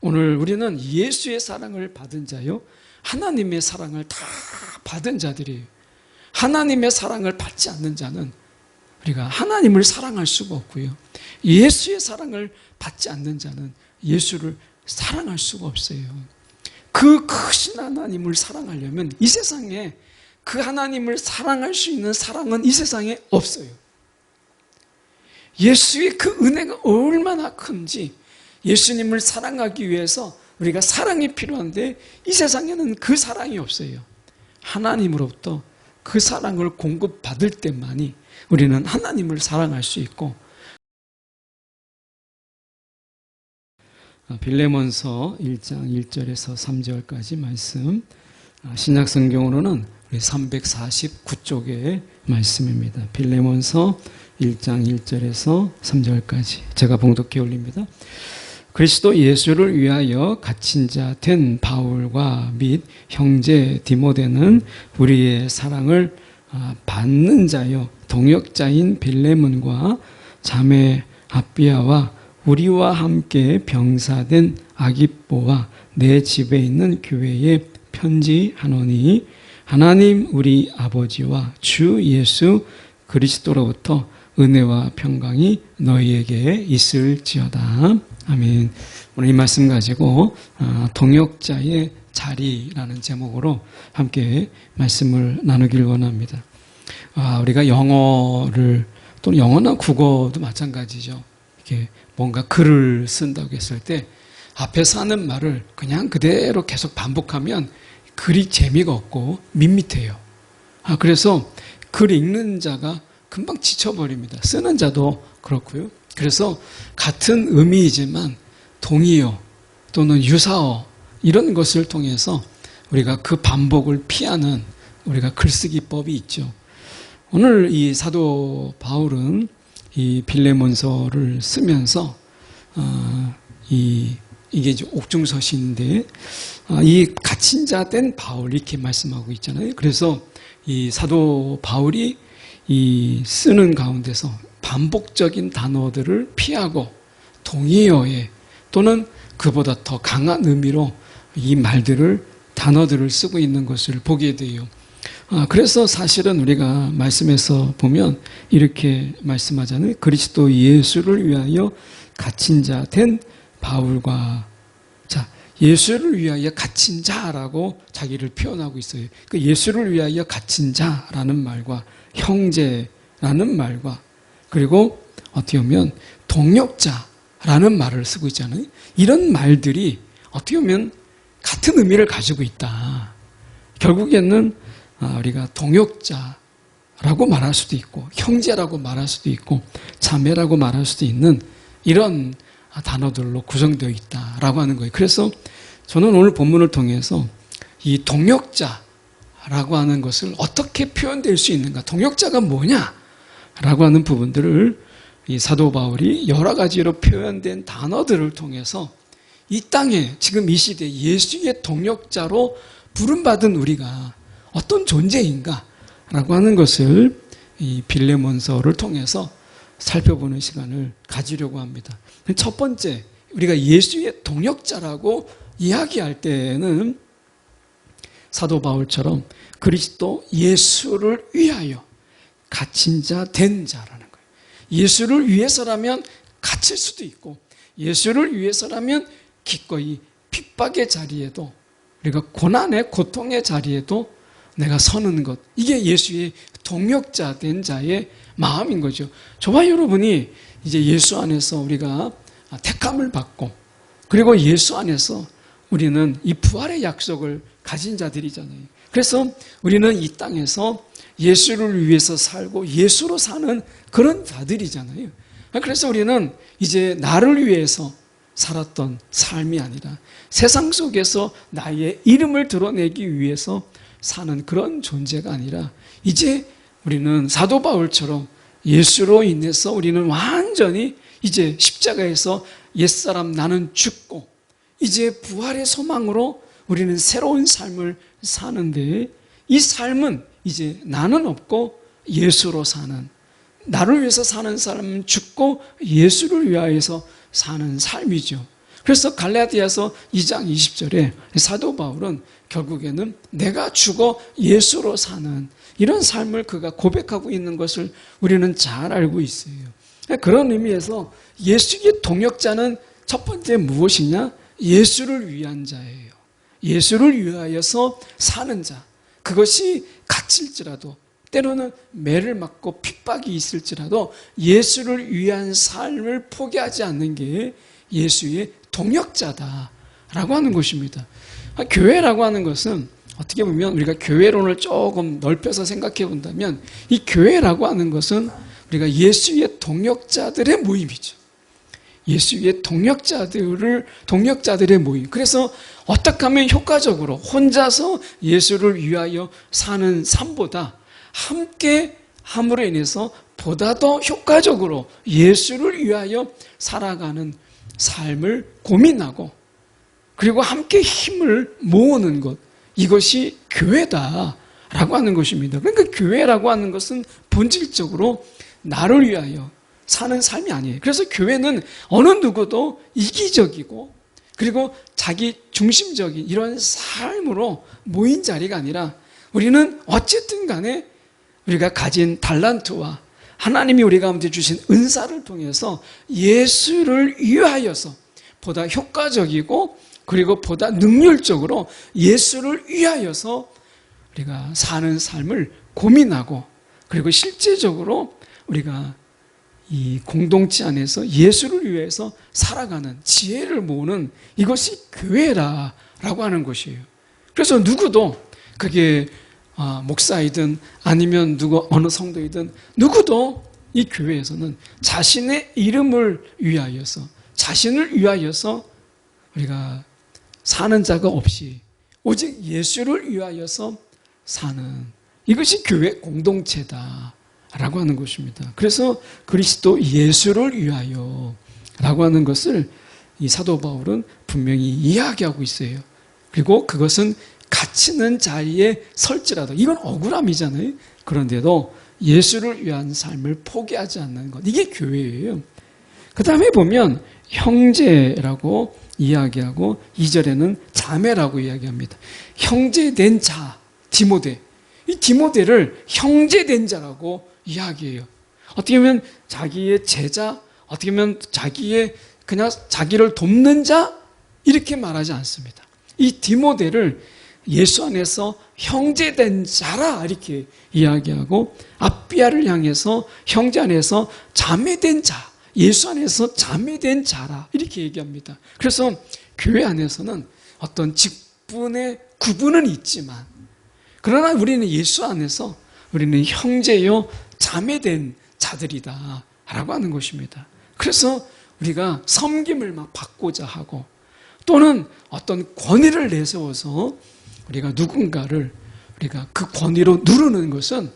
오늘 우리는 예수의 사랑을 받은 자요. 하나님의 사랑을 다 받은 자들이에요. 하나님의 사랑을 받지 않는 자는 우리가 하나님을 사랑할 수가 없고요. 예수의 사랑을 받지 않는 자는 예수를 사랑할 수가 없어요. 그 크신 하나님을 사랑하려면 이 세상에 그 하나님을 사랑할 수 있는 사랑은 이 세상에 없어요. 예수의 그 은혜가 얼마나 큰지 예수님을 사랑하기 위해서 우리가 사랑이 필요한데 이 세상에는 그 사랑이 없어요. 하나님으로부터 그 사랑을 공급받을 때만이 우리는 하나님을 사랑할 수 있고 아, 빌레몬서 1장 1절에서 3절까지 말씀 아, 신약 성경으로는 349쪽의 말씀입니다. 빌레몬서 1장 1절에서 3절까지 제가 봉독해 올립니다. 그리스도 예수를 위하여 갇힌 자 된 바울과 및 형제 디모데는 우리의 사랑을 아, 받는 자여 동역자인 빌레몬과 자매 아비아와 우리와 함께 병사된 아기뽀와 내 집에 있는 교회에 편지하노니 하나님 우리 아버지와 주 예수 그리스도로부터 은혜와 평강이 너희에게 있을지어다. 아멘. 오늘 이 말씀 가지고 아, 동역자의 자리라는 제목으로 함께 말씀을 나누길 원합니다. 아, 우리가 영어를 또는 영어나 국어도 마찬가지죠. 이렇게 뭔가 글을 쓴다고 했을 때 앞에서 하는 말을 그냥 그대로 계속 반복하면 글이 재미가 없고 밋밋해요. 아, 그래서 글 읽는 자가 금방 지쳐버립니다. 쓰는 자도 그렇고요. 그래서 같은 의미이지만 동의어 또는 유사어 이런 것을 통해서 우리가 그 반복을 피하는 우리가 글쓰기법이 있죠. 오늘 이 사도 바울은 이 빌레몬서를 쓰면서 어, 이 이게 이제 옥중서신인데 어, 이 갇힌 자 된 바울 이렇게 말씀하고 있잖아요. 그래서 이 사도 바울이 이 쓰는 가운데서 반복적인 단어들을 피하고 동의어에 또는 그보다 더 강한 의미로 이 말들을 단어들을 쓰고 있는 것을 보게 돼요. 아, 그래서 사실은 우리가 말씀에서 보면 이렇게 말씀하잖아요. 그리스도 예수를 위하여 갇힌 자 된 바울과 자 예수를 위하여 갇힌 자라고 자기를 표현하고 있어요. 그 예수를 위하여 갇힌 자라는 말과 형제라는 말과 그리고 어떻게 보면 동역자라는 말을 쓰고 있잖아요. 이런 말들이 어떻게 보면 같은 의미를 가지고 있다. 결국에는 아, 우리가 동역자라고 말할 수도 있고 형제라고 말할 수도 있고 자매라고 말할 수도 있는 이런 단어들로 구성되어 있다라고 하는 거예요. 그래서 저는 오늘 본문을 통해서 이 동역자라고 하는 것을 어떻게 표현될 수 있는가, 동역자가 뭐냐 라고 하는 부분들을 이 사도 바울이 여러 가지로 표현된 단어들을 통해서 이 땅에 지금 이 시대 예수의 동역자로 부름받은 우리가 어떤 존재인가라고 하는 것을 이 빌레몬서를 통해서 살펴보는 시간을 가지려고 합니다. 첫 번째, 우리가 예수의 동역자라고 이야기할 때는 사도 바울처럼 그리스도 예수를 위하여 갇힌 자 된 자라는 거예요. 예수를 위해서라면 갇힐 수도 있고 예수를 위해서라면 기꺼이 핍박의 자리에도 우리가 고난의 고통의 자리에도 내가 서는 것 이게 예수의 동역자 된 자의 마음인 거죠. 저와 여러분이 이제 예수 안에서 우리가 택함을 받고 그리고 예수 안에서 우리는 이 부활의 약속을 가진 자들이잖아요. 그래서 우리는 이 땅에서 예수를 위해서 살고 예수로 사는 그런 자들이잖아요. 그래서 우리는 이제 나를 위해서 살았던 삶이 아니라 세상 속에서 나의 이름을 드러내기 위해서 사는 그런 존재가 아니라 이제 우리는 사도 바울처럼 예수로 인해서 우리는 완전히 이제 십자가에서 옛사람 나는 죽고 이제 부활의 소망으로 우리는 새로운 삶을 사는데 이 삶은 이제 나는 없고 예수로 사는 나를 위해서 사는 사람은 죽고 예수를 위하여서 사는 삶이죠. 그래서 갈라디아서 2장 20절에 사도 바울은 결국에는 내가 죽어 예수로 사는 이런 삶을 그가 고백하고 있는 것을 우리는 잘 알고 있어요. 그런 의미에서 예수의 동역자는 첫 번째 무엇이냐? 예수를 위한 자예요. 예수를 위하여서 사는 자. 그것이 갇힐지라도 때로는 매를 맞고 핍박이 있을지라도 예수를 위한 삶을 포기하지 않는 게 예수의 동역자다라고 하는 것입니다. 교회라고 하는 것은 어떻게 보면 우리가 교회론을 조금 넓혀서 생각해 본다면 이 교회라고 하는 것은 우리가 예수의 동역자들의 모임이죠. 예수의 동역자들을 동역자들의 모임. 그래서 어떻게 하면 효과적으로 혼자서 예수를 위하여 사는 삶보다 함께 함으로 인해서 보다 더 효과적으로 예수를 위하여 살아가는 삶을 고민하고 그리고 함께 힘을 모으는 것 이것이 교회다라고 하는 것입니다. 그러니까 교회라고 하는 것은 본질적으로 나를 위하여 사는 삶이 아니에요. 그래서 교회는 어느 누구도 이기적이고 그리고 자기 중심적인 이런 삶으로 모인 자리가 아니라 우리는 어쨌든 간에 우리가 가진 달란트와 하나님이 우리 가운데 주신 은사를 통해서 예수를 위하여서 보다 효과적이고 그리고 보다 능률적으로 예수를 위하여서 우리가 사는 삶을 고민하고 그리고 실제적으로 우리가 이 공동체 안에서 예수를 위해서 살아가는 지혜를 모으는 이것이 교회라라고 하는 것이에요. 그래서 누구도 그게 아, 목사이든 아니면 누구 어느 성도이든 누구도 이 교회에서는 자신의 이름을 위하여서 자신을 위하여서 우리가 사는 자가 없이 오직 예수를 위하여서 사는 이것이 교회 공동체다 라고 하는 것입니다. 그래서 그리스도 예수를 위하여 라고 하는 것을 이 사도 바울은 분명히 이야기하고 있어요. 그리고 그것은 갇히는 자리에 설지라도 이건 억울함이잖아요. 그런데도 예수를 위한 삶을 포기하지 않는 것 이게 교회예요. 그 다음에 보면 형제라고 이야기하고 2절에는 자매라고 이야기합니다. 형제된 자 디모데 이 디모데를 형제된 자라고 이야기해요. 어떻게 보면 자기의 제자 어떻게 보면 자기의 그냥 자기를 돕는 자 이렇게 말하지 않습니다. 이 디모데를 예수 안에서 형제된 자라 이렇게 이야기하고 아비아를 향해서 형제 안에서 자매된 자, 예수 안에서 자매된 자라 이렇게 얘기합니다. 그래서 교회 안에서는 어떤 직분의 구분은 있지만 그러나 우리는 예수 안에서 우리는 형제요 자매된 자들이다 라고 하는 것입니다. 그래서 우리가 섬김을 막 받고자 하고 또는 어떤 권위를 내세워서 우리가 누군가를 우리가 그 권위로 누르는 것은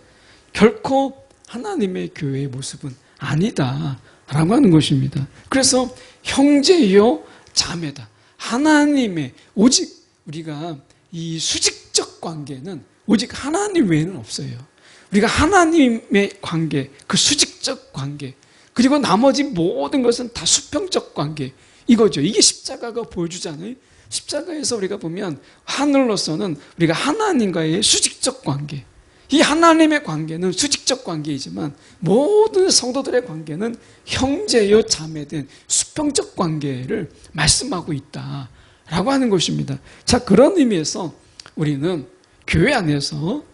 결코 하나님의 교회의 모습은 아니다 라고 하는 것입니다. 그래서 형제요 자매다. 하나님의 오직 우리가 이 수직적 관계는 오직 하나님 외에는 없어요. 우리가 하나님의 관계, 그 수직적 관계, 그리고 나머지 모든 것은 다 수평적 관계 이거죠. 이게 십자가가 보여주잖아요. 십자가에서 우리가 보면 하늘로서는 우리가 하나님과의 수직적 관계, 이 하나님의 관계는 수직적 관계이지만 모든 성도들의 관계는 형제요 자매된 수평적 관계를 말씀하고 있다 라고 하는 것입니다. 자 그런 의미에서 우리는 교회 안에서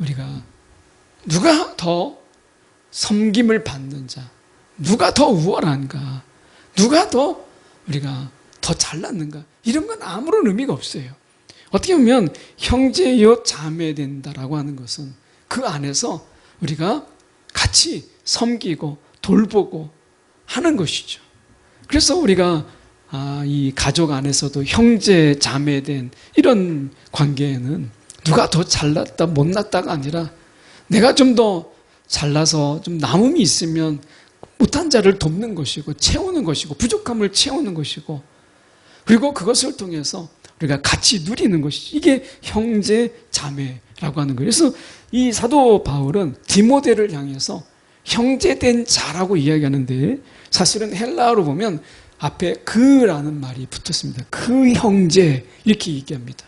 우리가 누가 더 섬김을 받는 자, 누가 더 우월한가, 누가 더 우리가 더 잘났는가 이런 건 아무런 의미가 없어요. 어떻게 보면 형제요 자매 된다라고 하는 것은 그 안에서 우리가 같이 섬기고 돌보고 하는 것이죠. 그래서 우리가 아, 이 가족 안에서도 형제 자매된 이런 관계에는 누가 더 잘났다 못났다가 아니라 내가 좀 더 잘나서 좀 남음이 있으면 못한 자를 돕는 것이고 채우는 것이고 부족함을 채우는 것이고 그리고 그것을 통해서 우리가 같이 누리는 것이 이게 형제 자매라고 하는 거예요. 그래서 이 사도 바울은 디모데를 향해서 형제된 자라고 이야기하는데 사실은 헬라어로 보면 앞에 그라는 말이 붙었습니다. 그 형제 이렇게 얘기합니다.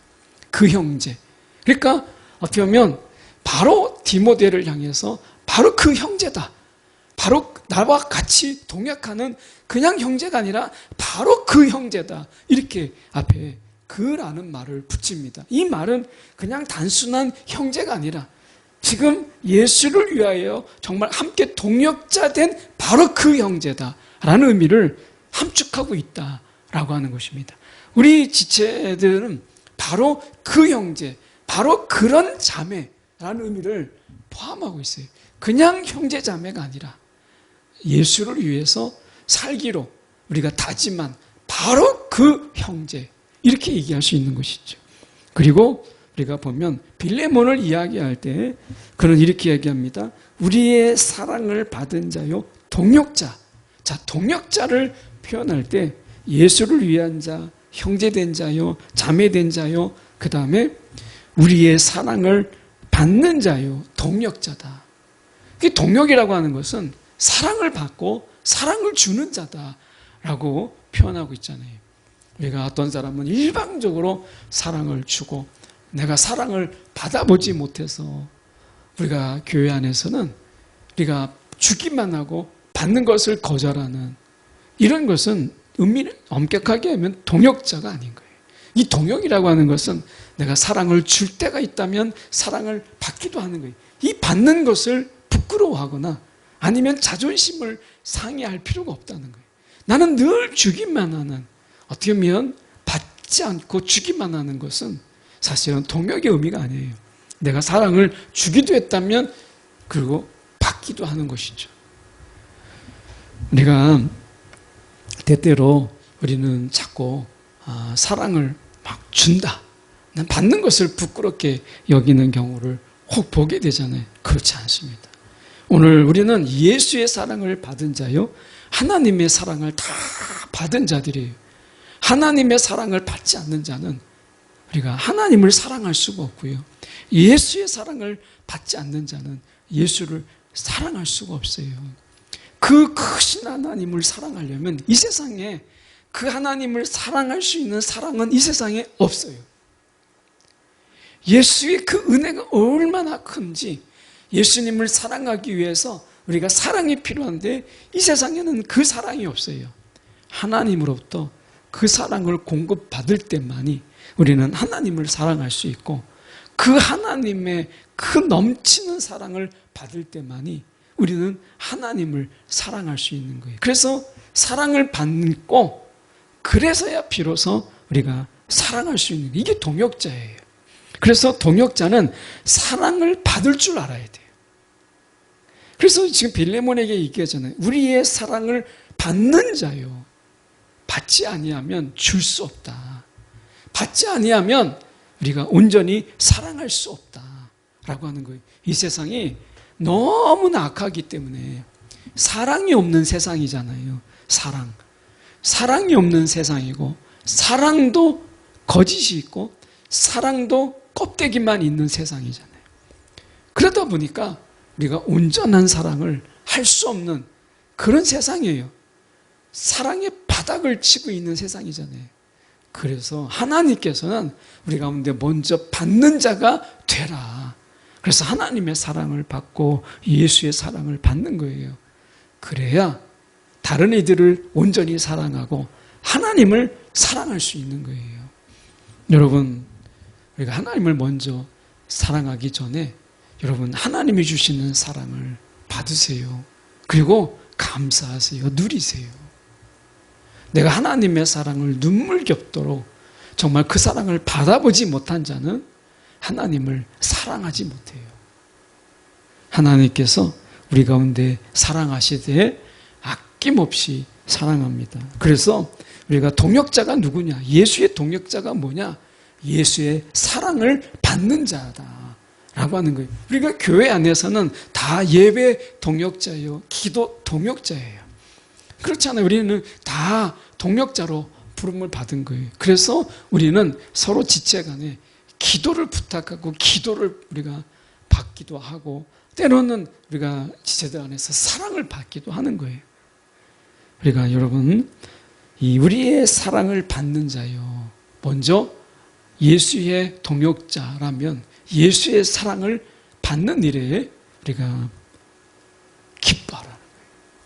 그 형제. 그러니까 어떻게 보면 바로 디모데를 향해서 바로 그 형제다. 바로 나와 같이 동역하는 그냥 형제가 아니라 바로 그 형제다. 이렇게 앞에 그라는 말을 붙입니다. 이 말은 그냥 단순한 형제가 아니라 지금 예수를 위하여 정말 함께 동역자 된 바로 그 형제다 라는 의미를 함축하고 있다 라고 하는 것입니다. 우리 지체들은 바로 그 형제, 바로 그런 자매 라는 의미를 포함하고 있어요. 그냥 형제 자매가 아니라 예수를 위해서 살기로 우리가 다짐한 바로 그 형제 이렇게 얘기할 수 있는 것이죠. 그리고 우리가 보면 빌레몬을 이야기할 때 그는 이렇게 이야기합니다. 우리의 사랑을 받은 자요 동역자. 자, 동역자를 표현할 때 예수를 위한 자, 형제된 자요, 자매된 자요, 그 다음에 우리의 사랑을 받는 자요, 동역자다. 동역이라고 하는 것은 사랑을 받고 사랑을 주는 자다라고 표현하고 있잖아요. 우리가 어떤 사람은 일방적으로 사랑을 주고 내가 사랑을 받아보지 못해서 우리가 교회 안에서는 우리가 주기만 하고 받는 것을 거절하는 이런 것은 의미를 엄격하게 하면 동역자가 아닌 거예요. 이 동역이라고 하는 것은 내가 사랑을 줄 때가 있다면 사랑을 받기도 하는 거예요. 이 받는 것을 부끄러워하거나 아니면 자존심을 상해할 필요가 없다는 거예요. 나는 늘 주기만 하는 어떻게 보면 받지 않고 주기만 하는 것은 사실은 동역의 의미가 아니에요. 내가 사랑을 주기도 했다면 그리고 받기도 하는 것이죠. 우리가 때때로 우리는 자꾸 아, 사랑을 막 준다. 난 받는 것을 부끄럽게 여기는 경우를 혹 보게 되잖아요. 그렇지 않습니다. 오늘 우리는 예수의 사랑을 받은 자요. 하나님의 사랑을 다 받은 자들이에요. 하나님의 사랑을 받지 않는 자는 우리가 하나님을 사랑할 수가 없고요. 예수의 사랑을 받지 않는 자는 예수를 사랑할 수가 없어요. 그 크신 하나님을 사랑하려면 이 세상에 그 하나님을 사랑할 수 있는 사랑은 이 세상에 없어요. 예수의 그 은혜가 얼마나 큰지 예수님을 사랑하기 위해서 우리가 사랑이 필요한데 이 세상에는 그 사랑이 없어요. 하나님으로부터 그 사랑을 공급받을 때만이 우리는 하나님을 사랑할 수 있고 그 하나님의 그 넘치는 사랑을 받을 때만이 우리는 하나님을 사랑할 수 있는 거예요. 그래서 사랑을 받고 그래서야 비로소 우리가 사랑할 수 있는 이게 동역자예요. 그래서 동역자는 사랑을 받을 줄 알아야 돼요. 그래서 지금 빌레몬에게 얘기하잖아요. 우리의 사랑을 받는 자요. 받지 아니하면 줄 수 없다. 받지 아니하면 우리가 온전히 사랑할 수 없다라고 하는 거예요. 이 세상이 너무나 악하기 때문에 사랑이 없는 세상이잖아요. 사랑. 사랑이 없는 세상이고 사랑도 거짓이 있고 사랑도 껍데기만 있는 세상이잖아요. 그러다 보니까 우리가 온전한 사랑을 할 수 없는 그런 세상이에요. 사랑의 바닥을 치고 있는 세상이잖아요. 그래서 하나님께서는 우리 가운데 먼저 받는 자가 되라. 그래서 하나님의 사랑을 받고 예수의 사랑을 받는 거예요. 그래야 다른 이들을 온전히 사랑하고 하나님을 사랑할 수 있는 거예요. 여러분, 우리가 하나님을 먼저 사랑하기 전에 여러분 하나님이 주시는 사랑을 받으세요. 그리고 감사하세요. 누리세요. 내가 하나님의 사랑을 눈물겹도록 정말 그 사랑을 받아보지 못한 자는 하나님을 사랑하지 못해요. 하나님께서 우리 가운데 사랑하시되 아낌없이 사랑합니다. 그래서 우리가 동역자가 누구냐? 예수의 동역자가 뭐냐? 예수의 사랑을 받는 자다. 라고 하는 거예요. 우리가 교회 안에서는 다 예배 동역자예요. 기도 동역자예요. 그렇잖아요. 우리는 다 동역자로 부름을 받은 거예요. 그래서 우리는 서로 지체 간에 기도를 부탁하고 기도를 우리가 받기도 하고 때로는 우리가 지체들 안에서 사랑을 받기도 하는 거예요. 우리가 여러분 이 우리의 사랑을 받는 자요. 먼저 예수의 동역자라면 예수의 사랑을 받는 일에 우리가 기뻐하라.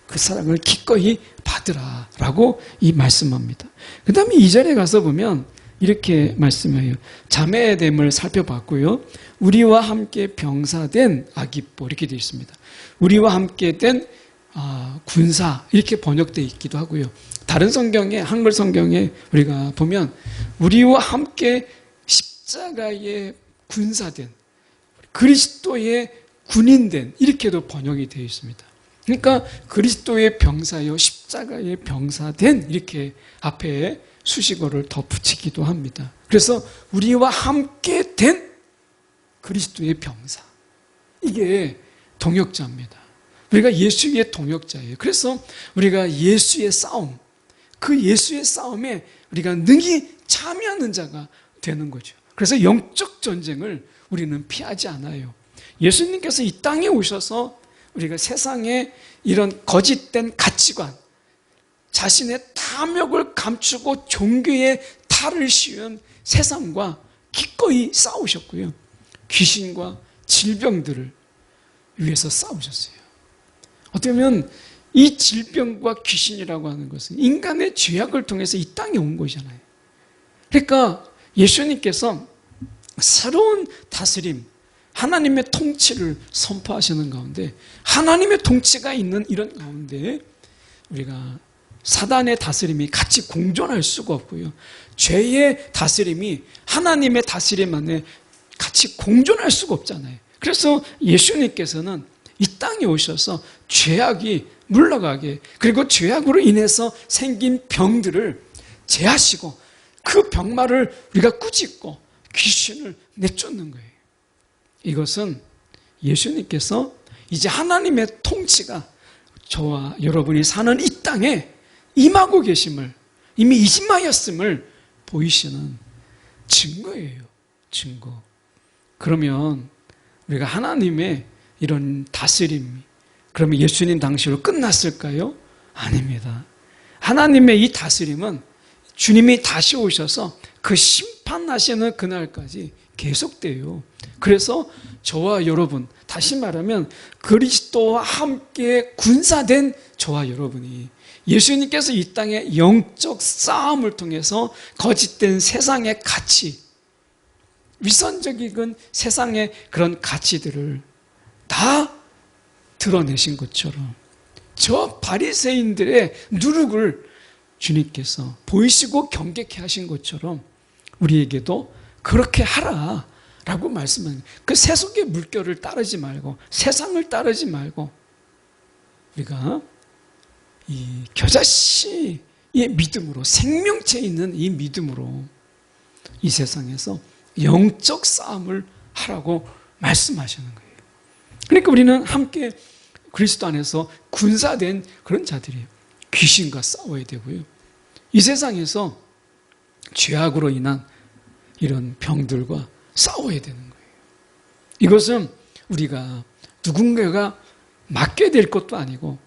그 사랑을 기꺼이 받으라 라고 이 말씀합니다. 그 다음에 2절에 가서 보면 이렇게 말씀해요. 자매됨을 살펴봤고요. 우리와 함께 병사된 아기뽀 이렇게 되어 있습니다. 우리와 함께 된 아, 군사 이렇게 번역되어 있기도 하고요. 다른 성경에 한글 성경에 우리가 보면 우리와 함께 십자가의 군사된 그리스도의 군인된 이렇게도 번역이 되어 있습니다. 그러니까 그리스도의 병사요 십자가의 병사된 이렇게 앞에 수식어를 더 붙이기도 합니다. 그래서 우리와 함께 된 그리스도의 병사. 이게 동역자입니다. 우리가 예수의 동역자예요. 그래서 우리가 예수의 싸움, 그 예수의 싸움에 우리가 능히 참여하는 자가 되는 거죠. 그래서 영적 전쟁을 우리는 피하지 않아요. 예수님께서 이 땅에 오셔서 우리가 세상에 이런 거짓된 가치관, 자신의 탐욕을 감추고 종교의 탈을 씌운 세상과 기꺼이 싸우셨고요. 귀신과 질병들을 위해서 싸우셨어요. 어떻게 보면 이 질병과 귀신이라고 하는 것은 인간의 죄악을 통해서 이 땅에 온 것이잖아요. 그러니까 예수님께서 새로운 다스림, 하나님의 통치를 선포하시는 가운데 하나님의 통치가 있는 이런 가운데 우리가 사단의 다스림이 같이 공존할 수가 없고요. 죄의 다스림이 하나님의 다스림 안에 같이 공존할 수가 없잖아요. 그래서 예수님께서는 이 땅에 오셔서 죄악이 물러가게 그리고 죄악으로 인해서 생긴 병들을 제하시고 그 병마를 우리가 꾸짖고 귀신을 내쫓는 거예요. 이것은 예수님께서 이제 하나님의 통치가 저와 여러분이 사는 이 땅에 임하고 계심을 이미 이심하였음을 보이시는 증거예요. 증거. 그러면 우리가 하나님의 이런 다스림, 그러면 예수님 당시로 끝났을까요? 아닙니다. 하나님의 이 다스림은 주님이 다시 오셔서 그 심판하시는 그날까지 계속돼요. 그래서 저와 여러분, 다시 말하면 그리스도와 함께 군사된 저와 여러분이 예수님께서 이 땅에 영적 싸움을 통해서 거짓된 세상의 가치, 위선적인 세상의 그런 가치들을 다 드러내신 것처럼 저 바리새인들의 누룩을 주님께서 보이시고 경계케 하신 것처럼 우리에게도 그렇게 하라 라고 말씀하는 그 세속의 물결을 따르지 말고 세상을 따르지 말고 우리가 이 겨자씨의 믿음으로 생명체 있는 이 믿음으로 이 세상에서 영적 싸움을 하라고 말씀하시는 거예요. 그러니까 우리는 함께 그리스도 안에서 군사된 그런 자들이에요. 귀신과 싸워야 되고요. 이 세상에서 죄악으로 인한 이런 병들과 싸워야 되는 거예요. 이것은 우리가 누군가가 맡게 될 것도 아니고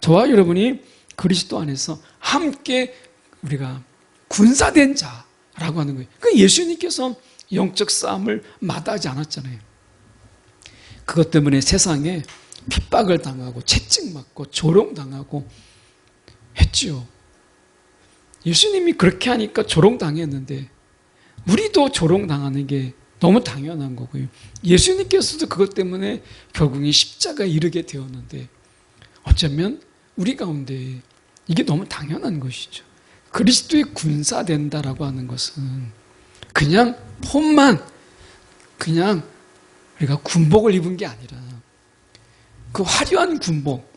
저와 여러분이 그리스도 안에서 함께 우리가 군사된 자라고 하는 거예요. 그 예수님께서 영적 싸움을 마다하지 않았잖아요. 그것 때문에 세상에 핍박을 당하고 채찍 맞고 조롱 당하고 했지요. 예수님이 그렇게 하니까 조롱당했는데 우리도 조롱당하는 게 너무 당연한 거고요. 예수님께서도 그것 때문에 결국에 십자가에 이르게 되었는데 어쩌면 우리 가운데 이게 너무 당연한 것이죠. 그리스도의 군사 된다라고 하는 것은 그냥 폼만 그냥 우리가 군복을 입은 게 아니라 그 화려한 군복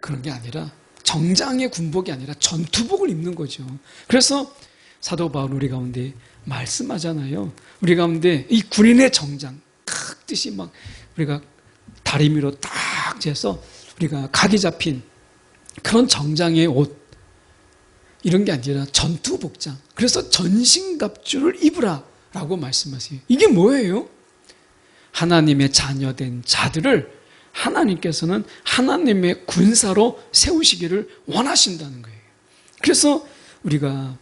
그런 게 아니라 정장의 군복이 아니라 전투복을 입는 거죠. 그래서 사도 바울 우리 가운데 말씀하잖아요. 우리 가운데 이 군인의 정장 크 뜻이 막 우리가 다리미로 딱 재서 우리가 각이 잡힌 그런 정장의 옷 이런 게 아니라 전투 복장. 그래서 전신갑주를 입으라라고 말씀하세요. 이게 뭐예요? 하나님의 자녀된 자들을 하나님께서는 하나님의 군사로 세우시기를 원하신다는 거예요. 그래서 우리가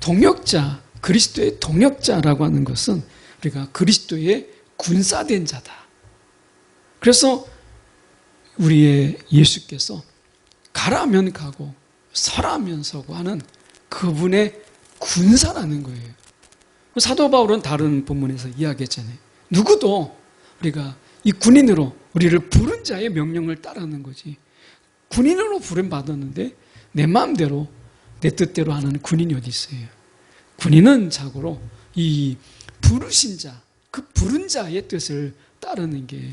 동역자, 그리스도의 동역자라고 하는 것은 우리가 그리스도의 군사된 자다. 그래서 우리의 예수께서 가라면 가고 서라면 서고 하는 그분의 군사라는 거예요. 사도 바울은 다른 본문에서 이야기했잖아요. 누구도 우리가 이 군인으로 우리를 부른 자의 명령을 따르는 거지. 군인으로 부름 받았는데 내 마음대로 내 뜻대로 하는 군인이 어디 있어요? 군인은 자고로 이 부르신 자, 그 부른 자의 뜻을 따르는 게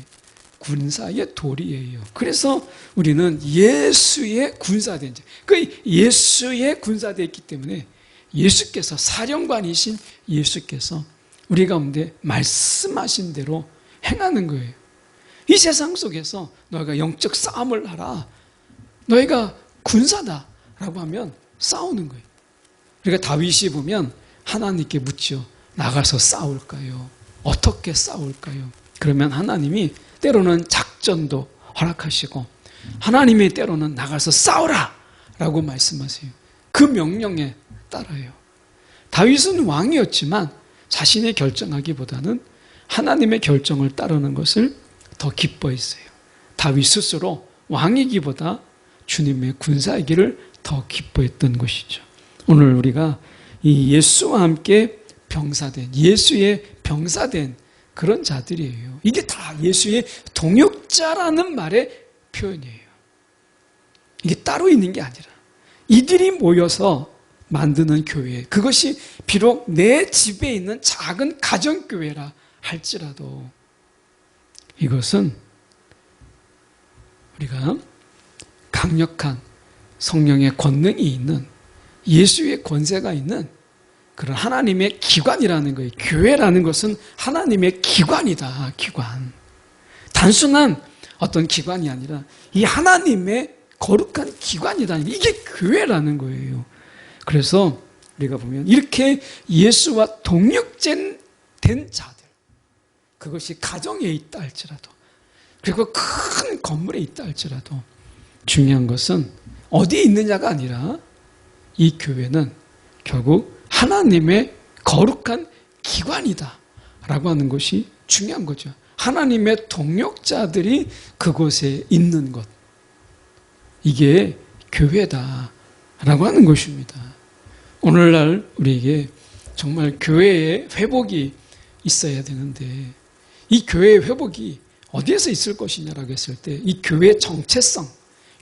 군사의 도리예요. 그래서 우리는 예수의 군사된 자. 그 예수의 군사됐기 때문에 예수께서 사령관이신 예수께서 우리 가운데 말씀하신 대로 행하는 거예요. 이 세상 속에서 너희가 영적 싸움을 하라. 너희가 군사다 라고 하면 싸우는 거예요. 그러니까 다윗이 보면 하나님께 묻죠. 나가서 싸울까요? 어떻게 싸울까요? 그러면 하나님이 때로는 작전도 허락하시고 하나님의 때로는 나가서 싸우라 라고 말씀하세요. 그 명령에 따라요. 다윗은 왕이었지만 자신의 결정하기보다는 하나님의 결정을 따르는 것을 더 기뻐했어요. 다윗 스스로 왕이기보다 주님의 군사이기를 더 기뻐했던 것이죠. 오늘 우리가 이 예수와 함께 병사된 예수의 병사된 그런 자들이에요. 이게 다 예수의 동역자라는 말의 표현이에요. 이게 따로 있는 게 아니라 이들이 모여서 만드는 교회. 그것이 비록 내 집에 있는 작은 가정교회라 할지라도 이것은 우리가 강력한 성령의 권능이 있는 예수의 권세가 있는 그런 하나님의 기관이라는 거예요. 교회라는 것은 하나님의 기관이다. 기관. 단순한 어떤 기관이 아니라 이 하나님의 거룩한 기관이다. 이게 교회라는 거예요. 그래서 우리가 보면 이렇게 예수와 동력된 자들 그것이 가정에 있다 할지라도 그리고 큰 건물에 있다 할지라도 중요한 것은 어디에 있느냐가 아니라 이 교회는 결국 하나님의 거룩한 기관이다 라고 하는 것이 중요한 거죠. 하나님의 동력자들이 그곳에 있는 것. 이게 교회다 라고 하는 것입니다. 오늘날 우리에게 정말 교회의 회복이 있어야 되는데 이 교회의 회복이 어디에서 있을 것이냐라고 했을 때 이 교회의 정체성,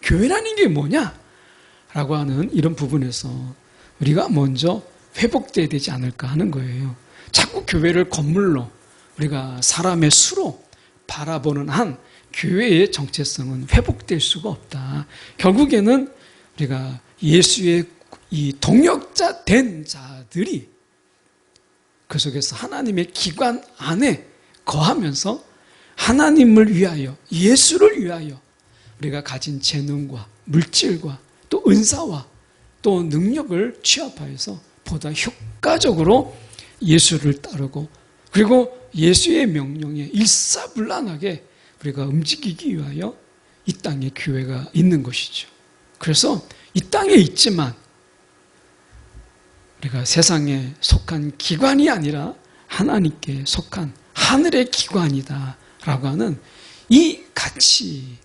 교회라는 게 뭐냐? 라고 하는 이런 부분에서 우리가 먼저 회복돼야 되지 않을까 하는 거예요. 자꾸 교회를 건물로 우리가 사람의 수로 바라보는 한 교회의 정체성은 회복될 수가 없다. 결국에는 우리가 예수의 이 동역자 된 자들이 그 속에서 하나님의 기관 안에 거하면서 하나님을 위하여 예수를 위하여 우리가 가진 재능과 물질과 또 은사와 또 능력을 취합하여서 보다 효과적으로 예수를 따르고 그리고 예수의 명령에 일사불란하게 우리가 움직이기 위하여 이 땅에 교회가 있는 것이죠. 그래서 이 땅에 있지만 우리가 세상에 속한 기관이 아니라 하나님께 속한 하늘의 기관이다. 라고 하는 이 가치,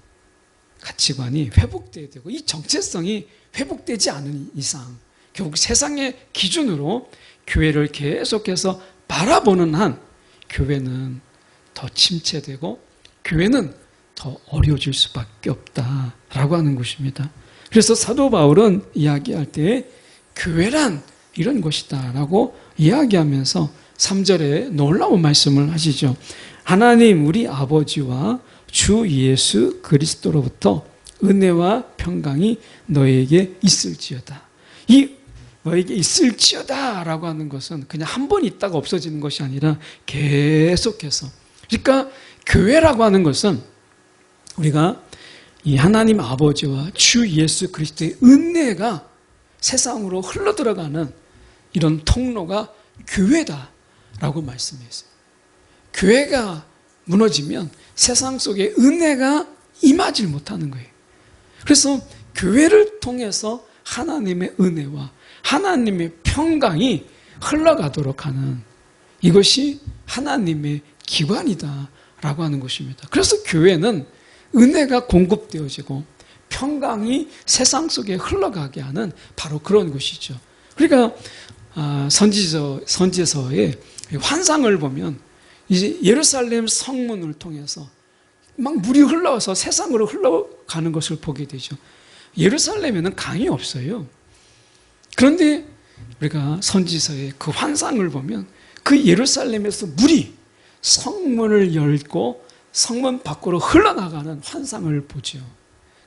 가치관이 회복돼야 되고 이 정체성이 회복되지 않은 이상 결국 세상의 기준으로 교회를 계속해서 바라보는 한 교회는 더 침체되고 교회는 더 어려워질 수밖에 없다라고 하는 것입니다. 그래서 사도 바울은 이야기할 때 교회란 이런 것이다라고 이야기하면서 3절에 놀라운 말씀을 하시죠. 하나님 우리 아버지와 주 예수 그리스도로부터 은혜와 평강이 너에게 있을지어다. 이 너에게 있을지어다 라고 하는 것은 그냥 한 번 있다가 없어지는 것이 아니라 계속해서. 그러니까 교회라고 하는 것은 우리가 이 하나님 아버지와 주 예수 그리스도의 은혜가 세상으로 흘러 들어가는 이런 통로가 교회다 라고 말씀했어요. 교회가 무너지면 세상 속에 은혜가 임하지 못하는 거예요. 그래서 교회를 통해서 하나님의 은혜와 하나님의 평강이 흘러가도록 하는 이것이 하나님의 기관이다라고 하는 것입니다. 그래서 교회는 은혜가 공급되어지고 평강이 세상 속에 흘러가게 하는 바로 그런 것이죠. 그러니까 아, 선지서 선지서의 환상을 보면 이제 예루살렘 성문을 통해서 막 물이 흘러서 세상으로 흘러가는 것을 보게 되죠. 예루살렘에는 강이 없어요. 그런데 우리가 선지서의 그 환상을 보면 그 예루살렘에서 물이 성문을 열고 성문 밖으로 흘러나가는 환상을 보죠.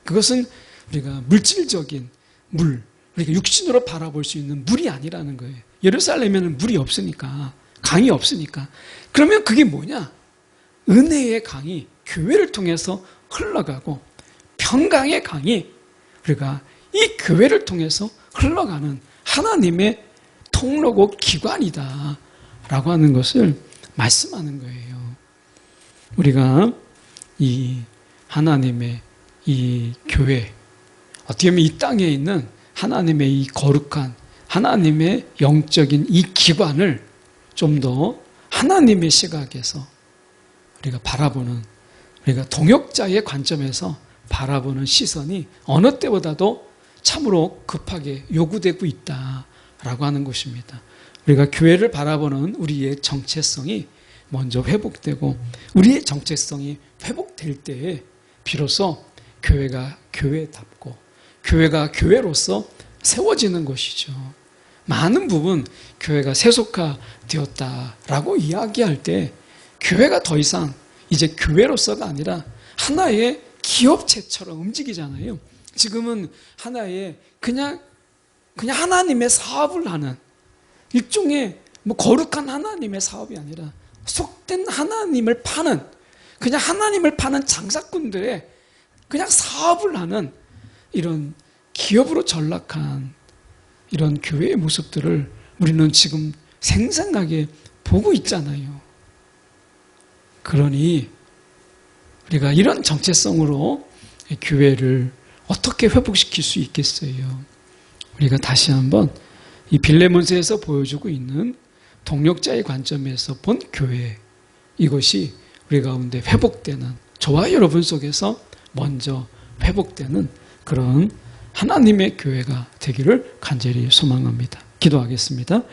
그것은 우리가 물질적인 물, 우리가 육신으로 바라볼 수 있는 물이 아니라는 거예요. 예루살렘에는 물이 없으니까, 강이 없으니까. 그러면 그게 뭐냐? 은혜의 강이 교회를 통해서 흘러가고 평강의 강이 우리가 이 교회를 통해서 흘러가는 하나님의 통로고 기관이다. 라고 하는 것을 말씀하는 거예요. 우리가 이 하나님의 이 교회, 어떻게 보면 이 땅에 있는 하나님의 이 거룩한 하나님의 영적인 이 기관을 좀 더 하나님의 시각에서 우리가 바라보는 우리가 동역자의 관점에서 바라보는 시선이 어느 때보다도 참으로 급하게 요구되고 있다라고 하는 것입니다. 우리가 교회를 바라보는 우리의 정체성이 먼저 회복되고 우리의 정체성이 회복될 때에 비로소 교회가 교회답고 교회가 교회로서 세워지는 것이죠. 많은 부분 교회가 세속화되었다라고 이야기할 때 교회가 더 이상 이제 교회로서가 아니라 하나의 기업체처럼 움직이잖아요. 지금은 하나의 그냥 그냥 하나님의 사업을 하는 일종의 뭐 거룩한 하나님의 사업이 아니라 속된 하나님을 파는 그냥 하나님을 파는 장사꾼들의 그냥 사업을 하는 이런 기업으로 전락한 이런 교회의 모습들을 우리는 지금 생생하게 보고 있잖아요. 그러니 우리가 이런 정체성으로 교회를 어떻게 회복시킬 수 있겠어요? 우리가 다시 한번 이 빌레몬스에서 보여주고 있는 동력자의 관점에서 본 교회 이것이 우리 가운데 회복되는 저와 여러분 속에서 먼저 회복되는 그런 하나님의 교회가 되기를 간절히 소망합니다. 기도하겠습니다.